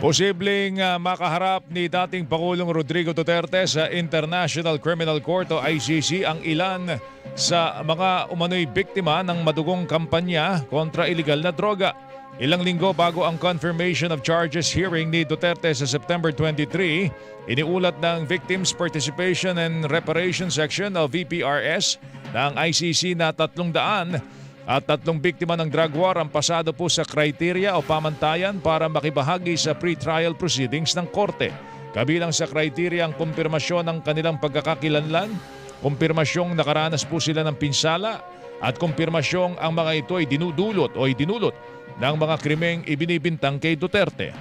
Posibleng ah, makaharap ni dating Pangulong Rodrigo Duterte sa International Criminal Court o ICC ang ilan sa mga umano'y biktima ng madugong kampanya kontra iligal na droga. Ilang linggo bago ang confirmation of charges hearing ni Duterte sa September 23, iniulat ng Victims Participation and Reparation Section o VPRS ng ICC na 300 at tatlong biktima ng drug war ang pasado po sa kriteria o pamantayan para makibahagi sa pre-trial proceedings ng korte. Kabilang sa kriteria ang kumpirmasyon ng kanilang pagkakakilanlan, kumpirmasyong nakaranas po sila ng pinsala, at kumpirmasyong ang mga ito ay dinudulot o idinulot ng mga krimeng ibinibintang kay Duterte.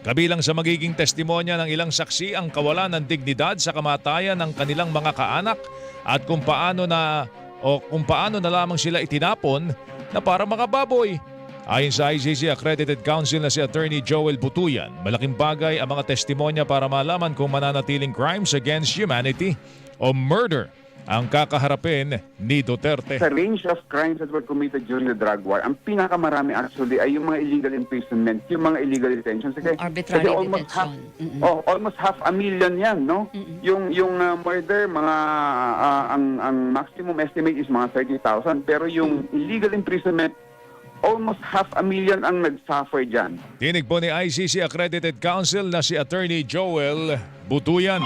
Kabilang sa magiging testimonya ng ilang saksi ang kawalan ng dignidad sa kamatayan ng kanilang mga kaanak at kung paano na o kung paano na lamang sila itinapon na para mga baboy. Ayon sa ICC Accredited Council na si Attorney Joel Butuyan, malaking bagay ang mga testimonya para malaman kung mananatiling crimes against humanity o murder ang kakaharapin ni Duterte. Sa range of crimes that were committed during the drug war, ang pinakamarami actually ay yung mga illegal imprisonment, yung mga illegal detentions. Kasi, Arbitrary kasi almost half, detention. Mm-mm. oh, almost half a million yan, no? Yung yung uh, murder, mga uh, ang ang maximum estimate is mga 30,000, pero yung illegal imprisonment, almost half a million ang nag-suffer dyan. Tinig po ni ICC Accredited Council na si Attorney Joel Butuyan.